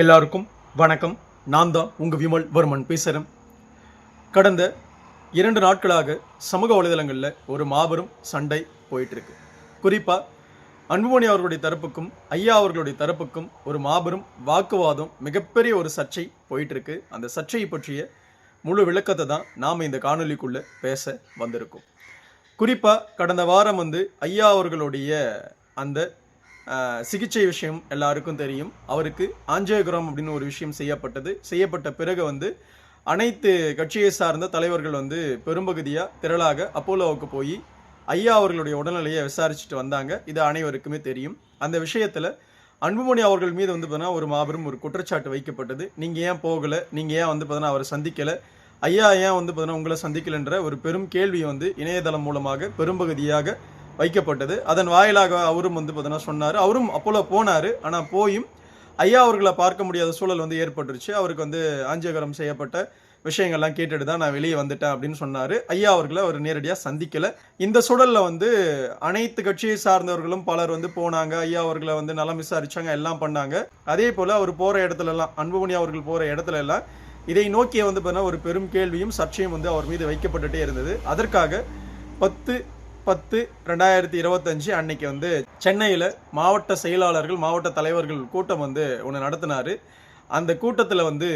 எல்லாருக்கும் வணக்கம். நான் தான் உங்கள் விமல் வர்மன் பேசுகிறேன் கடந்த இரண்டு நாட்களாக சமூக வலைதளங்களில் ஒரு மாபெரும் சண்டை போயிட்டுருக்கு. குறிப்பாக அன்புமணி அவர்களுடைய தரப்புக்கும் ஐயா அவர்களுடைய தரப்புக்கும் ஒரு மாபெரும் வாக்குவாதம் மிகப்பெரிய ஒரு சர்ச்சை போயிட்டுருக்கு. அந்த சர்ச்சையை பற்றிய முழு விளக்கத்தை தான் நாம் இந்த காணொலிக்குள்ளே பேச வந்திருக்கோம். குறிப்பாக கடந்த வாரம் வந்து ஐயா அவர்களுடைய அந்த சிகிச்சை விஷயம் எல்லாருக்கும் தெரியும். அவருக்கு ஆஞ்சியோகிராம் அப்படின்னு ஒரு விஷயம் செய்யப்பட்டது. செய்யப்பட்ட பிறகு வந்து அனைத்து கட்சியை சார்ந்த தலைவர்கள் வந்து பெரும்பகுதியாக திரளாக அப்போலோவுக்கு போய் ஐயா அவர்களுடைய உடல்நிலையை விசாரிச்சுட்டு வந்தாங்க. இது அனைவருக்குமே தெரியும். அந்த விஷயத்தில் அன்புமணி அவர்கள் மீது வந்து பார்த்தீங்கன்னா ஒரு மாபெரும் ஒரு குற்றச்சாட்டு வைக்கப்பட்டது. நீங்கள் ஏன் போகலை? நீங்கள் ஏன் வந்து பார்த்தீங்கன்னா அவரை சந்திக்கலை? ஐயா ஏன் வந்து பார்த்தீங்கன்னா உங்களை சந்திக்கலைன்ற ஒரு பெரும் கேள்வியை வந்து இணையதளம் மூலமாக பெரும்பகுதியாக வைக்கப்பட்டது. அதன் வாயிலாக அவரும் வந்து பார்த்தீங்கன்னா சொன்னார். அவரும் அப்போல போனார். ஆனால் போயும் ஐயா அவர்களை பார்க்க முடியாத சூழல் வந்து ஏற்பட்டுருச்சு. அவருக்கு வந்து ஆஞ்சியோகரம் செய்யப்பட்ட விஷயங்கள்லாம் கேட்டுட்டு தான் நான் வெளியே வந்துட்டேன் அப்படின்னு சொன்னார். ஐயா அவர்களை அவர் நேரடியாக சந்திக்கலை. இந்த சூழலில் வந்து அனைத்து கட்சியை சார்ந்தவர்களும் பலர் வந்து போனாங்க. ஐயா அவர்களை வந்து நலம் விசாரித்தாங்க எல்லாம் பண்ணாங்க. அதே போல் அவர் போகிற இடத்துல எல்லாம் அன்புமணி அவர்கள் போகிற இடத்துல எல்லாம் இதை நோக்கிய வந்து பார்த்தீங்கன்னா ஒரு பெரும் கேள்வியும் சர்ச்சையும் வந்து அவர் மீது வைக்கப்பட்டுட்டே இருந்தது. அதற்காக பத்து பத்து ரெண்டாயிரத்தி இருபத்தஞ்சு அன்னைக்கு வந்து சென்னையில் மாவட்ட செயலாளர்கள் மாவட்ட தலைவர்கள் கூட்டம் வந்து ஒன்று நடத்தினார். அந்த கூட்டத்தில் வந்து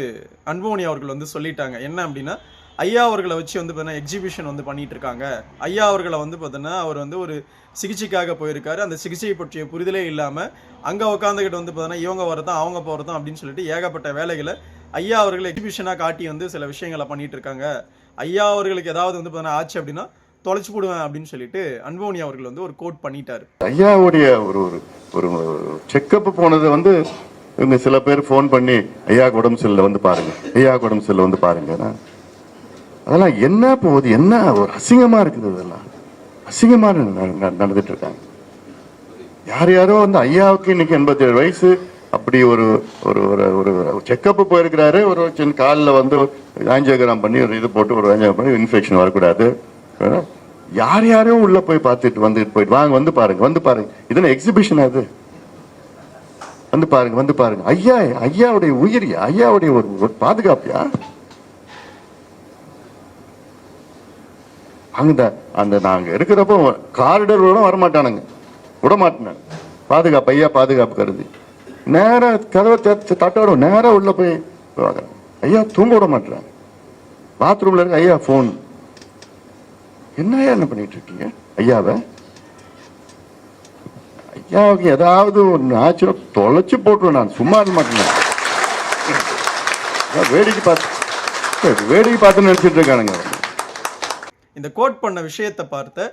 அன்புமணி அவர்கள் வந்து சொல்லிட்டாங்க. என்ன அப்படின்னா ஐயா அவர்களை வச்சு வந்து பார்த்தீங்கன்னா எக்ஸிபிஷன் வந்து பண்ணிட்டு இருக்காங்க. ஐயா அவர்களை வந்து பார்த்தீங்கன்னா அவர் வந்து ஒரு சிகிச்சைக்காக போயிருக்காரு. அந்த சிகிச்சையை பற்றிய புரிதலே இல்லாமல் அங்கே உட்காந்துக்கிட்டு வந்து பார்த்தீங்கன்னா இவங்க வரதான் அவங்க போகிறதும் அப்படின்னு சொல்லிட்டு ஏகப்பட்ட வேலைகளை ஐயா அவர்கள் எக்ஸிபிஷனாக காட்டி வந்து சில விஷயங்களை பண்ணிட்டு இருக்காங்க. ஐயா அவர்களுக்கு ஏதாவது வந்து பார்த்தீங்கன்னா ஆச்சு அப்படின்னா தொலைச்சு போடுவேன் அப்படின்னு சொல்லிட்டு அன்போனி அவர்கள் வந்து ஒரு கோட் பண்ணிட்டாரு. ஐயாவுடைய ஒரு ஒரு ஒரு செக்கப் போனது வந்து இவங்க சில பேர் ஃபோன் பண்ணி ஐயா உடம்பு செல்ல வந்து பாருங்க. ஐயா உடம்பு செல்ல வந்து பாருங்க. அதெல்லாம் என்ன போகுது? என்ன ஒரு அசிங்கமா இருக்குது இதெல்லாம்? அசிங்கமா ந- நடந்துட்டு இருக்காங்க. யார் யாரோ வந்து ஐயாவுக்கு இன்னைக்கு எண்பத்தி ஏழு வயசு அப்படி ஒரு ஒரு ஒரு ஒரு செக்கப் போயிருக்கிறாரு. ஒரு சின்ன காலில் வந்து ஆஞ்சியோகிராம் பண்ணி ஒரு இது போட்டு ஒரு ஆஞ்சியோகிராம் பண்ணி இன்ஃபெக்ஷன் வரக்கூடாது. யார் யாரையும் உள்ள போய் பார்த்துட்டு வந்துட்டு போயிட்டு வாங்க வந்து பாருங்க வந்து பாருங்க. இதுன்னு எக்ஸிபிஷன் அது வந்து பாருங்க வந்து பாருங்க. ஐயா ஐயாவுடைய உயிரியா? ஐயாவுடைய ஒரு ஒரு பாதுகாப்பியா? அங்க அந்த நாங்க இருக்கிறப்போ காரிடர் கூட வரமாட்டானுங்க. விட மாட்டேன் பாதுகாப்பு ஐயா பாதுகாப்பு கருதி. நேராக கதவை திறந்து தட்டோட நேரா உள்ள போய் ஐயா தூங்க விட மாட்டேறாங்க பாத்ரூம்ல இருக்க ஐயா ஃபோன் என்ன என்ன பண்ணிட்டு இருக்கீங்க ஐயாவை? ஐயாவுக்கு ஏதாவது ஒன்று ஆச்சுன்னா தொலைச்சு போட்டுருவேன் நான். சும்மா இருக்க மாட்டேன் வேடிக்கை பார்த்து வேடிக்கை பார்த்து நினச்சிட்டு இருக்கானுங்க. இந்த கோட் பண்ண விஷயத்தை பார்த்த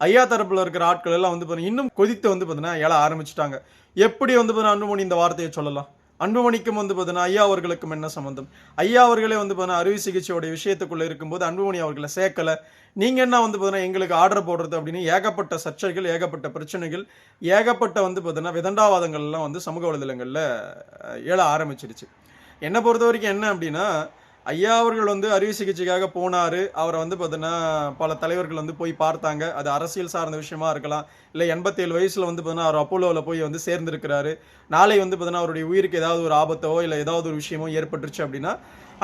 ஐயா தரப்பில் இருக்கிற ஆட்கள் எல்லாம் வந்து பார்த்தீங்கன்னா இன்னும் கொதித்து வந்து பார்த்தீங்கன்னா எழ ஆரம்பிச்சிட்டாங்க. எப்படி வந்து பார்த்தீங்கன்னா அன்புமணி இந்த வார்த்தையை சொல்லலாம்? அன்புமணிக்கும் வந்து பார்த்தீங்கன்னா ஐயா அவர்களுக்கும் என்ன சம்பந்தம்? ஐயா அவர்களே வந்து பார்த்தீங்கன்னா அறுவை சிகிச்சையோட விஷயத்துக்குள்ளே இருக்கும்போது அன்புமணி அவர்களை சேர்க்கல. நீங்கள் என்ன வந்து பார்த்தீங்கன்னா எங்களுக்கு ஆர்டர் போடுறது அப்படின்னு ஏகப்பட்ட சர்ச்சைகள் ஏகப்பட்ட பிரச்சனைகள் ஏகப்பட்ட வந்து பார்த்தீங்கன்னா விதண்டாவாதங்கள்லாம் வந்து சமூக வலைதளங்களில் எழ ஆரம்பிச்சிடுச்சு என்னை பொறுத்த வரைக்கும் என்ன அப்படின்னா ஐயா அவர்கள் வந்து அறுவை சிகிச்சைக்காக போனார். அவரை வந்து பார்த்தீங்கன்னா பல தலைவர்கள் வந்து போய் பார்த்தாங்க. அது அரசியல் சார்ந்த விஷயமா இருக்கலாம். இல்லை எண்பத்தேழு வயசில் வந்து பார்த்தீங்கன்னா அவர் அப்போலோவில் போய் வந்து சேர்ந்திருக்கிறாரு. நாளை வந்து பார்த்தீங்கன்னா அவருடைய உயிருக்கு ஏதாவது ஒரு ஆபத்தோ இல்லை ஏதாவது ஒரு விஷயமோ ஏற்பட்டுருச்சு அப்படின்னா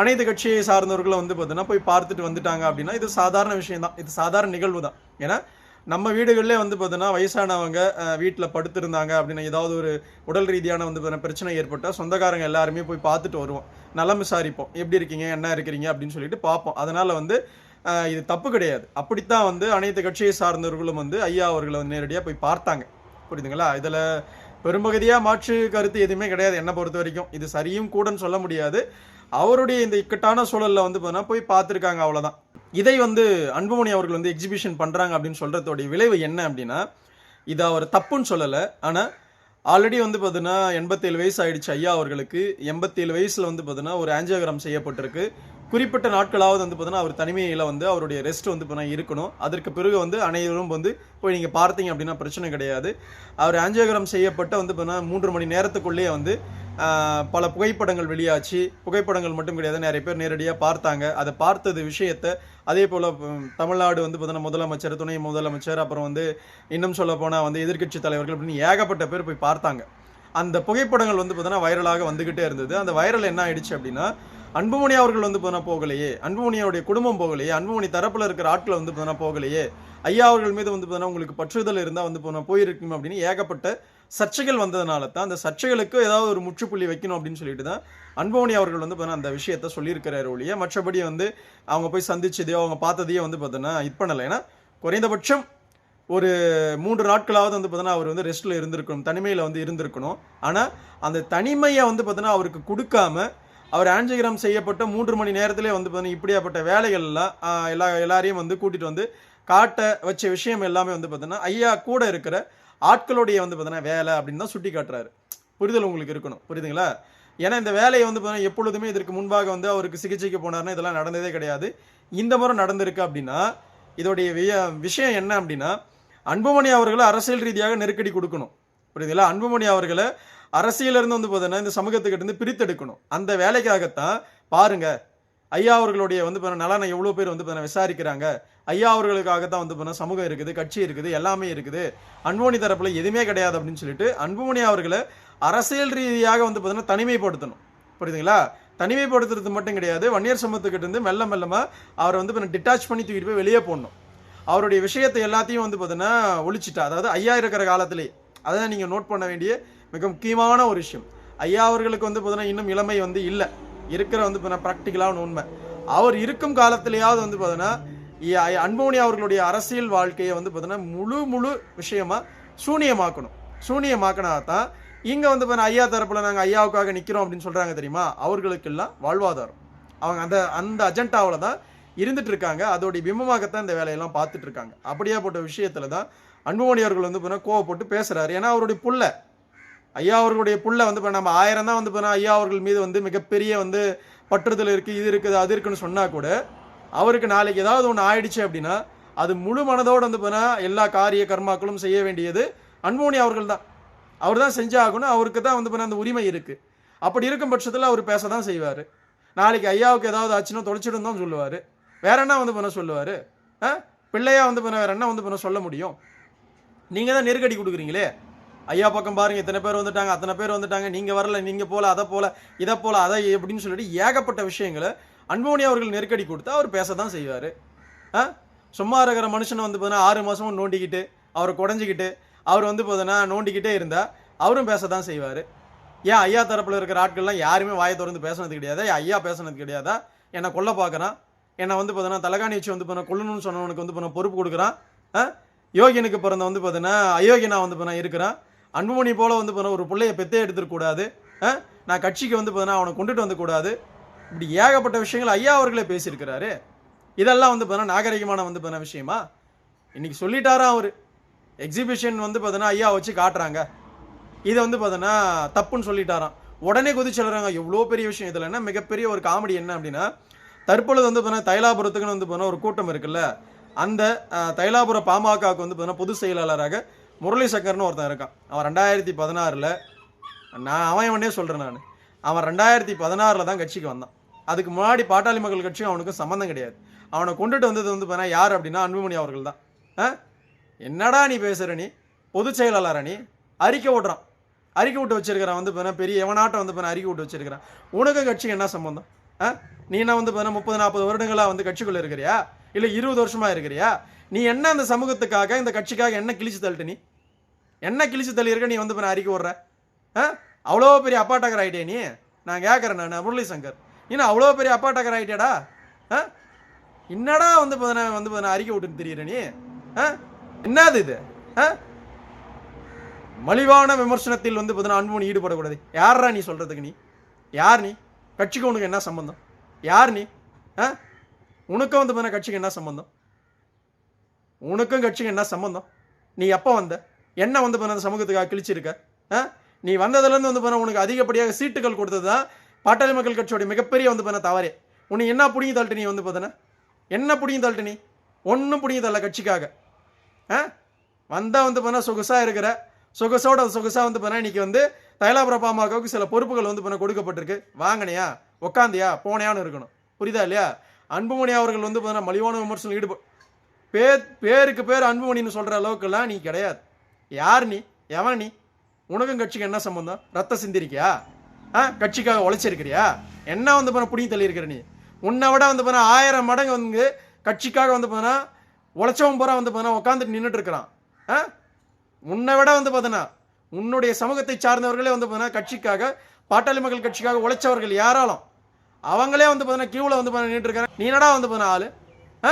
அனைத்து கட்சியை சார்ந்தவர்களும் வந்து பார்த்தீங்கன்னா போய் பார்த்துட்டு வந்துட்டாங்க அப்படின்னா இது சாதாரண விஷயம் தான் இது சாதாரண நிகழ்வு தான் ஏன்னா நம்ம வீடுகளிலே வந்து பார்த்தீங்கன்னா வயசானவங்க வீட்டில் படுத்திருந்தாங்க அப்படின்னு ஏதாவது ஒரு உடல் ரீதியான வந்து பார்த்தீங்கன்னா பிரச்சனை ஏற்பட்டால் சொந்தக்காரங்க எல்லாருமே போய் பார்த்துட்டு வருவோம். நலம் விசாரிப்போம். எப்படி இருக்கீங்க? என்ன இருக்கிறீங்க? அப்படின்னு சொல்லிட்டு பார்ப்போம் அதனால் வந்து இது தப்பு கிடையாது. அப்படித்தான் வந்து அனைத்து கட்சியை சார்ந்தவர்களும் வந்து ஐயா அவர்களை வந்து நேரடியாக போய் பார்த்தாங்க. புரியுதுங்களா? இதில் பெரும்பகுதியாக மாற்று கருத்து எதுவுமே கிடையாது என்னை பொறுத்த வரைக்கும். இது சரியும் கூடன்னு சொல்ல முடியாது. அவருடைய இந்த இக்கட்டான சூழலில் வந்து பார்த்தீங்கன்னா போய் பார்த்துருக்காங்க அவ்வளோதான் இதை வந்து அன்புமணி அவர்கள் வந்து எக்ஸிபிஷன் பண்ணுறாங்க அப்படின்னு சொல்கிறதோடைய விளைவு என்ன அப்படின்னா இது அவர் தப்புன்னு சொல்லலை. ஆனால் ஆல்ரெடி வந்து பார்த்தீங்கன்னா எண்பத்தேழு வயசு ஆயிடுச்சு ஐயா அவர்களுக்கு. எண்பத்தேழு வயசில் வந்து பார்த்தீங்கன்னா ஒரு ஆஞ்சியோகிராம் செய்யப்பட்டிருக்கு. குறிப்பிட்ட நாட்களாவது வந்து பார்த்தீங்கன்னா அவர் தனிமையில் வந்து அவருடைய ரெஸ்ட் வந்து பார்த்தீங்கன்னா இருக்கணும். அதற்கு பிறகு வந்து அனைவரும் வந்து போய் நீங்கள் பார்த்தீங்க அப்படின்னா பிரச்சனை கிடையாது. அவர் ஆஞ்சியோகிராம் செய்யப்பட்ட வந்து பார்த்தீங்கன்னா மூன்று மணி நேரத்துக்குள்ளேயே வந்து பல புகைப்படங்கள் வெளியாச்சு. புகைப்படங்கள் மட்டும் கிடையாது நிறைய பேர் நேரடியாக பார்த்தாங்க. அதை பார்த்தது விஷயத்தை அதே போல் தமிழ்நாடு வந்து பார்த்தீங்கன்னா முதலமைச்சர் துணை முதலமைச்சர் அப்புறம் வந்து இன்னும் சொல்ல போனால் வந்து எதிர்க்கட்சி தலைவர்கள் அப்படின்னு ஏகப்பட்ட பேர் போய் பார்த்தாங்க. அந்த புகைப்படங்கள் வந்து பார்த்தீங்கன்னா வைரலாக வந்துக்கிட்டே இருந்தது. அந்த வைரல் என்ன ஆயிடுச்சு அப்படின்னா அன்புமணி அவர்கள் வந்து போனால் போகலையே. அன்புமணியோடைய குடும்பம் போகலையே. அன்புமணி தரப்பில் இருக்கிற ஆட்கள் வந்து பார்த்தீங்கன்னா போகலையே. ஐயா அவர்கள் மீது வந்து பார்த்தீங்கன்னா உங்களுக்கு பற்றுதல் இருந்தால் வந்து போனால் போயிருக்கும் அப்படின்னு ஏகப்பட்ட சர்ச்சைகள் வந்ததுனால தான் அந்த சர்ச்சைகளுக்கு ஏதாவது ஒரு முற்றுப்புள்ளி வைக்கணும் அப்படின்னு சொல்லிட்டு தான் அன்புமணி அவர்கள் வந்து பார்த்தீங்கன்னா அந்த விஷயத்த சொல்லியிருக்கிறாரு ஒழிய மற்றபடி வந்து அவங்க போய் சந்திச்சதையோ அவங்க பார்த்ததையோ வந்து பார்த்தோன்னா இது பண்ணலை. ஏன்னா குறைந்தபட்சம் ஒரு மூன்று நாட்களாவது வந்து பார்த்தோன்னா அவர் வந்து ரெஸ்ட்டில் இருந்திருக்கணும் தனிமையில் வந்து இருந்திருக்கணும். ஆனால் அந்த தனிமையை வந்து பார்த்தோன்னா அவருக்கு கொடுக்காம அவர் ஆன்ஜிகிராம் செய்யப்பட்ட மூன்று மணி நேரத்திலே வந்து பார்த்தீங்கன்னா இப்படியாப்பட்ட வேலைகள்லாம் எல்லா எல்லாரையும் வந்து கூட்டிகிட்டு வந்து காட்ட வச்ச விஷயம் எல்லாமே வந்து பார்த்தீங்கன்னா ஐயா கூட இருக்கிற ஆட்களுடைய வந்து பார்த்தீங்கன்னா வேலை அப்படின்னு தான் சுட்டி காட்டுறாரு. புரிதல் உங்களுக்கு இருக்கணும் புரியுதுங்களா? ஏன்னா இந்த வேலையை வந்து பார்த்தீங்கன்னா எப்பொழுதுமே இதற்கு முன்பாக வந்து அவருக்கு சிகிச்சைக்கு போனார்னா இதெல்லாம் நடந்ததே கிடையாது. இந்த முறை நடந்திருக்கு அப்படின்னா இதோடைய விய- விஷயம் என்ன அப்படின்னா அன்புமணி அவர்களை அரசியல் ரீதியாக நெருக்கடி கொடுக்கணும். புரியுதுங்களா? அன்புமணி அவர்களை அரசியலிருந்து வந்து பார்த்தீங்கன்னா இந்த சமூகத்துக்கிட்ட இருந்து பிரித்தெடுக்கணும். அந்த வேலைக்காகத்தான் பாருங்க ஐயா அவர்களுடைய வந்து நலனை எவ்வளோ பேர் வந்து பார்த்தீங்கன்னா விசாரிக்கிறாங்க. ஐயா அவர்களுக்காகத்தான் வந்து பார்த்தீங்கன்னா சமூகம் இருக்குது கட்சி இருக்குது எல்லாமே இருக்குது. அன்புமணி தரப்பில் எதுவுமே கிடையாது அப்படின்னு சொல்லிட்டு அன்புமணி அவர்களை அரசியல் ரீதியாக வந்து பார்த்தீங்கன்னா தனிமைப்படுத்தணும். புரியுதுங்களா? தனிமைப்படுத்துறது மட்டும் கிடையாது வன்னியர் சமூகத்துக்கிட்ட இருந்து மெல்ல மெல்லமாக அவரை வந்து டிட்டாச் பண்ணி தூக்கிட்டு போய் வெளியே போடணும். அவருடைய விஷயத்தை எல்லாத்தையும் வந்து பார்த்தீங்கன்னா ஒழிச்சிட்டா அதாவது ஐயா இருக்கிற காலத்திலே அதை நீங்கள் நோட் பண்ண வேண்டிய மிக முக்கியமான ஒரு விஷயம். ஐயா அவர்களுக்கு வந்து பார்த்தீங்கன்னா இன்னும் இளமை வந்து இல்லை. இருக்கிற வந்து பார்த்தீங்கன்னா ப்ராக்டிக்கலான உண்மை. அவர் இருக்கும் காலத்திலேயாவது வந்து பார்த்தீங்கன்னா ஐ- அன்புமணி அவர்களுடைய அரசியல் வாழ்க்கையை வந்து பார்த்தீங்கன்னா முழு முழு விஷயமா சூனியமாக்கணும். சூனியமாக்கினா தான் இங்கே வந்து பார்த்தீங்கன்னா ஐயா தரப்பில் நாங்கள் ஐயாவுக்காக நிற்கிறோம் அப்படின்னு சொல்கிறாங்க தெரியுமா? அவர்களுக்கெல்லாம் வாழ்வாதாரம். அவங்க அந்த அந்த அஜெண்டாவில் தான் இருந்துட்டு இருக்காங்க. அதோடைய பிம்பமாகத்தான் இந்த வேலையெல்லாம் பார்த்துட்டு இருக்காங்க. போட்ட விஷயத்துல தான் அன்புமணி அவர்கள் வந்து பார்த்தீங்கன்னா கோவப்பட்டு பேசுறாரு. ஏன்னா அவருடைய புள்ள. ஐயா அவர்களுடைய புள்ள வந்து இப்போ நம்ம ஆயிரம் தான் வந்து பார்த்தீங்கன்னா ஐயா அவர்கள் மீது வந்து மிகப்பெரிய வந்து பற்றுதல் இருக்குது இது இருக்குது அது இருக்குன்னு சொன்னால் கூட அவருக்கு நாளைக்கு ஏதாவது ஒன்று ஆயிடுச்சு அப்படின்னா அது முழு மனதோடு வந்து போனால் எல்லா காரிய கர்மாக்களும் செய்ய வேண்டியது அன்போனி அவர்கள் தான். அவர் தான் செஞ்சாகணும் அவருக்கு தான் வந்து பண்ண அந்த உரிமை இருக்குது அப்படி இருக்கும் பட்சத்தில் அவர் பேச தான் செய்வார். நாளைக்கு ஐயாவுக்கு ஏதாவது ஆச்சுன்னா தொலைச்சிடும் தான் சொல்லுவார். வேற என்ன வந்து பண்ண சொல்லுவார்? ஆ? பிள்ளையா வந்து பண்ண வேற என்ன வந்து பண்ண சொல்ல முடியும்? நீங்கள் தான் நெருக்கடி கொடுக்குறீங்களே? ஐயா பக்கம் பாருங்க இத்தனை பேர் வந்துட்டாங்க அத்தனை பேர் வந்துட்டாங்க நீங்க வரல நீங்க போல அதை போல இதை போல அதை எப்படின்னு சொல்லிட்டு ஏகப்பட்ட விஷயங்களை அன்புமணி அவர்கள் நெருக்கடி கொடுத்து அவர் பேச தான் செய்வார். ஆ? சும்மா இருக்கிற மனுஷனை வந்து பார்த்தீங்கன்னா ஆறு மாதமும் நோண்டிக்கிட்டு அவரை குடஞ்சிக்கிட்டு அவர் வந்து பார்த்தீங்கன்னா நோண்டிக்கிட்டே இருந்தால் அவரும் பேச தான் செய்வார். ஏன் ஐயா தரப்பில் இருக்கிற ஆட்கள்லாம் யாருமே வாயை திறந்து பேசுனது கிடையாது? ஏன் ஐயா பேசுனது கிடையாதா? என்னை கொல்ல பார்க்குறான். என்னை வந்து பார்த்தீங்கன்னா தலகாணி வச்சு வந்து பண்ண கொல்லணும்னு சொன்னவனுக்கு வந்து பண்ண பொறுப்பு கொடுக்குறான். ஆ? யோகியனுக்கு பிறந்த வந்து பார்த்தீங்கன்னா அயோக்கியனா வந்து பண்ண இருக்கிறான். அன்புமணி போல் வந்து பண்ண ஒரு பிள்ளைய பெத்தே எடுத்துடக்கூடாது ஆ? நான் கட்சிக்கு வந்து பார்த்தீங்கன்னா அவனை கொண்டுட்டு வந்துக்கூடாது இப்படி ஏகப்பட்ட விஷயங்கள் ஐயா அவர்களே பேசியிருக்கிறாரு. இதெல்லாம் வந்து பார்த்தீங்கன்னா நாகரிகமான வந்து பண்ண விஷயமா? இன்னைக்கு சொல்லிட்டாராம் அவர். எக்ஸிபிஷன் வந்து பார்த்தீங்கன்னா ஐயா வச்சு காட்டுறாங்க. இதை வந்து பார்த்தீங்கன்னா தப்புன்னு சொல்லிட்டாராம். உடனே குதிச்சுடுறாங்க எவ்வளோ பெரிய விஷயம் இதில் என்ன மிகப்பெரிய ஒரு காமெடி என்ன அப்படின்னா தற்பொழுது வந்து பார்த்தீங்கன்னா தைலாபுரத்துக்குன்னு வந்து பார்த்தீங்கன்னா ஒரு கூட்டம் இருக்குல்ல அந்த தைலாபுர பாமகவுக்கு வந்து பார்த்தீங்கன்னா பொதுச் செயலாளராக முரளி சங்கர்னு ஒருத்தன் இருக்கான். அவன் ரெண்டாயிரத்தி பதினாறில் நான் அவன் அவனே சொல்கிறேன் நான். அவன் ரெண்டாயிரத்தி பதினாறில் தான் கட்சிக்கு வந்தான். அதுக்கு முன்னாடி பாட்டாளி மக்கள் கட்சியும் அவனுக்கும் சம்மந்தம் கிடையாது. அவனை கொண்டுட்டு வந்தது வந்து பார்த்தீங்கன்னா யார் அப்படின்னா அன்புமணி அவர்கள் தான். ஆ? என்னடா நீ பேசுகிற நீ? பொதுச் செயலாளர் நீ? அறிக்கை விட்றான் அறிக்கை விட்டு வச்சிருக்கிறான் வந்து பார்த்தீங்கன்னா பெரிய எவனாட்டம் வந்து பார்த்தீங்கன்னா அறிக்கை விட்டு வச்சிருக்கிறான். உனக்கு கட்சிக்கு என்ன சம்மந்தம் ஆ? நீ என்ன வந்து பார்த்தீங்கன்னா முப்பது நாற்பது வருடங்களாக வந்து கட்சிக்குள்ளே இருக்கிறியா? இல்லை இருபது வருஷமாக இருக்கிறியா? நீ என்ன அந்த சமூகத்துக்காக இந்த கட்சிக்காக என்ன கிழிச்சு தள்ளிட்டு நீ? என்ன கிழிச்சு தள்ளியிருக்க? நீ வந்து இப்போ அறிக்கை விட்ற ஆ? அவ்வளோ பெரிய அப்பாட்டகர் ஆகிட்டே நீ? நான் கேட்குறேன் நான் முரளி சங்கர் நீ அவ்வளோ பெரிய அப்பாட்டகர் ஆகிட்டேடா ஆ? என்னடா வந்து பார்த்தீங்கன்னா வந்து பார்த்தீங்கன்னா அறிக்கை விட்டுன்னு தெரியுற நீ? ஆ? என்னது இது? ஆ? மலிவான விமர்சனத்தில் வந்து பார்த்தீங்கன்னா அன்பு ஈடுபடக்கூடாது. யாரா நீ சொல்கிறதுக்கு நீ? யார் நீ? கட்சிக்கு உனக்கு என்ன சம்பந்தம்? யார் நீ? ஆ? உனக்கும் வந்து பார்த்தீங்கன்னா கட்சிக்கு என்ன சம்மந்தம் உனக்கும் கட்சிக்கு என்ன சம்மந்தம் நீ எப்போ வந்த? என்ன வந்து பண்ண சமூகத்துக்காக கிழிச்சிருக்க? ஆ? நீ வந்ததுலேருந்து வந்து பண்ண உனக்கு அதிகப்படியாக சீட்டுகள் கொடுத்தது தான் பாட்டாளி மக்கள் கட்சியோட மிகப்பெரிய வந்து பண்ண தவறே. உன்னை என்ன பிடிங்கி தள்ளிட்டு நீ வந்து பார்த்தன? என்ன பிடிங்கி தள்ளிட்டு நீ? ஒன்றும் பிடிங்கி தள்ள கட்சிக்காக. ஆ? வந்தால் வந்து பண்ண சொகுசாக இருக்கிற சொகுசோட சொகுசாக வந்து பண்ண இன்னைக்கு வந்து தைலாபுரப்பா அம்மாவுக்கு சில பொறுப்புகள் வந்து பண்ண கொடுக்கப்பட்டிருக்கு. வாங்கினியா உக்காந்தியா போனையான்னு இருக்கணும். புரியுதா இல்லையா? அன்புமணி அவர்கள் வந்து பார்த்தா மலிவான விமர்சனம் ஈடுப பேர் பேருக்கு பேர் அன்புமணின்னு சொல்கிற அளவுக்குலாம் நீ கிடையாது. யார் நீ? எவன் நீ? உனக்கும் கட்சிக்கு என்ன சம்பந்தம்? ரத்த சிந்திருக்கியா? ஆ? கட்சிக்காக உழைச்சிருக்கிறியா? என்ன வந்து பண்ண புடிங்கி தள்ளியிருக்கிற நீ? உன்னை விட வந்து பண்ண ஆயிரம் மடங்கு வந்து கட்சிக்காக வந்து பண்ணா உழைச்சவன் பூரா வந்து பண்ணா உட்காந்துட்டு நின்றுட்டு இருக்கிறான் ஆ? உன்னை விட வந்து பார்த்தீங்கன்னா உன்னுடைய சமூகத்தை சார்ந்தவர்களே வந்து பார்த்தீங்கன்னா கட்சிக்காக பாட்டாளி மக்கள் கட்சிக்காக உழைச்சவர்கள் யாராலும் அவங்களே வந்து பார்த்தீங்கன்னா கியூவில் வந்து நின்று இருக்காங்க நீனடா என்னடா வந்து பார்த்தீங்கன்னா ஆள்? ஆ?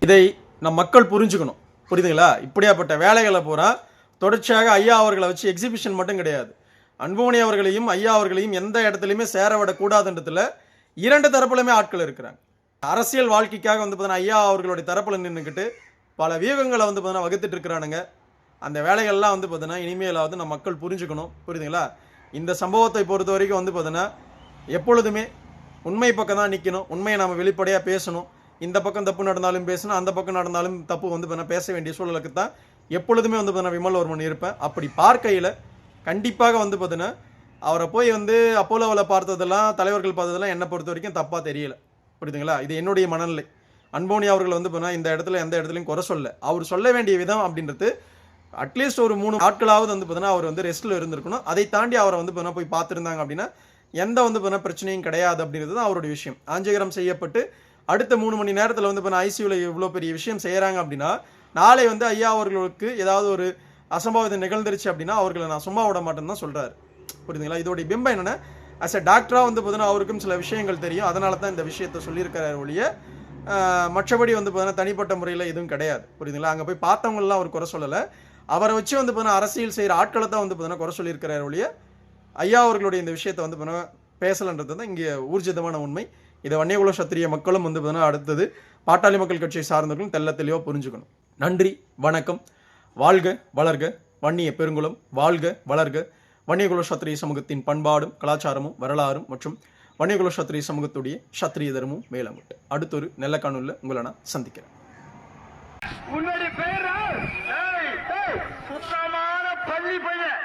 இதை நம் மக்கள் புரிஞ்சுக்கணும். புரியுதுங்களா? இப்படியாப்பட்ட வேலைகளை பூரா தொடர்ச்சியாக ஐயா அவர்களை வச்சு எக்ஸிபிஷன் மட்டும் கிடையாது. அன்புமணி அவர்களையும் ஐயா அவர்களையும் எந்த இடத்துலையுமே சேர விடக்கூடாதுன்றதுல இரண்டு தரப்புலையுமே ஆட்கள் இருக்கிறாங்க. அரசியல் வாழ்க்கைக்காக வந்து பார்த்தீங்கன்னா ஐயா அவர்களுடைய தரப்பில் நின்றுக்கிட்டு பல வியூகங்களை வந்து பார்த்தீங்கன்னா வகுத்துட்டு இருக்கிறானுங்க. அந்த வேலைகள்லாம் வந்து பார்த்தீங்கன்னா இனிமேலாவது நம்ம மக்கள் புரிஞ்சுக்கணும். புரியுதுங்களா? இந்த சம்பவத்தை பொறுத்த வரைக்கும் வந்து பார்த்தீங்கன்னா எப்பொழுதுமே உண்மை பக்கம் தான் நிற்கணும் உண்மையை நம்ம வெளிப்படையாக பேசணும். இந்த பக்கம் தப்பு நடந்தாலும் பேசணும் அந்த பக்கம் நடந்தாலும் தப்பு வந்து பார்த்தீங்கன்னா பேச வேண்டிய சூழலுக்கு தான் எப்பொழுதுமே வந்து பார்த்தீங்கன்னா விமல் ஒருவன் இருப்பேன். அப்படி பார்க்கையில் கண்டிப்பாக வந்து பார்த்தீங்கன்னா அவரை போய் வந்து அப்போலோவில் பார்த்ததெல்லாம் தலைவர்கள் பார்த்ததெல்லாம் என்னை பொறுத்த வரைக்கும் தப்பாக தெரியல. புரியுதுங்களா? இது என்னுடைய மனநிலை. அன்போனி அவர்கள் வந்து பார்த்தீங்கன்னா இந்த இடத்துல எந்த இடத்துலையும் குறை சொல்ல அவர் சொல்ல வேண்டிய விதம் அப்படின்றது அட்லீஸ்ட் ஒரு மூணு நாட்களாவது வந்து பார்த்தீங்கன்னா அவர் வந்து ரெஸ்ட்டில் இருந்திருக்கணும். அதை தாண்டி அவரை வந்து பார்த்தீங்கன்னா போய் பார்த்துருந்தாங்க அப்படின்னா எந்த வந்து பண்ண பிரச்சனையும் கிடையாது அப்படின்றது தான் அவருடைய விஷயம். ஆஞ்சகரம் செய்யப்பட்டு அடுத்த மூணு மணி நேரத்தில் வந்து பார்த்தீங்கன்னா ஐசியூவில் இவ்வளோ பெரிய விஷயம் செய்கிறாங்க அப்படின்னா நாளை வந்து ஐயா அவர்களுக்கு ஏதாவது ஒரு அசம்பாவிதம் நிகழ்ந்துருச்சு அப்படின்னா அவர்களை நான் சும்மா விட மாட்டேன்னு தான் சொல்கிறாரு புரியுதுங்களா? இதோடைய பிம்பம் என்னென்னா அஸ் எ டாக்டராக வந்து பார்த்தீங்கன்னா அவருக்கும் சில விஷயங்கள் தெரியும். அதனால தான் இந்த விஷயத்தை சொல்லியிருக்கிறார் ஒழிய மற்றபடி வந்து பார்த்தீங்கன்னா தனிப்பட்ட முறையில் எதுவும் கிடையாது. புரியுதுங்களா? அங்கே போய் பார்த்தவங்களெலாம் அவர் குறை சொல்லலை. அவரை வச்சு வந்து பார்த்தீங்கன்னா அரசியல் செய்கிற ஆட்களை தான் வந்து பார்த்தீங்கன்னா குறை சொல்லியிருக்கிறார் ஒழிய ஐயா அவர்களுடைய இந்த விஷயத்தை வந்து பார்த்தீங்கன்னா பேசலன்றது தான் இங்கே ஊர்ஜிதமான உண்மை. இதை வன்னியகுல சத்திரிய மக்களும் வந்து பார்த்தீங்கன்னா அடுத்தது பாட்டாளி மக்கள் கட்சியை சார்ந்தவர்களும் தெல்ல தெளிவாக புரிஞ்சுக்கணும். நன்றி வணக்கம். வாழ்க வளர்க. வன்னிய பெருங்குளம் வாழ்க வளர்க. வன்னியகுல சத்திரிய சமூகத்தின் பண்பாடும் கலாச்சாரமும் வரலாறும் மற்றும் வன்னியகுல சத்திரிய சமூகத்துடைய சத்திரிய தர்மமும் மேலங்கொட்டு அடுத்தொரு நல்ல காணொலியில் உங்களை நான் சந்திக்கிறேன். உன்னுடைய சுத்தமான பள்ளி பையன்.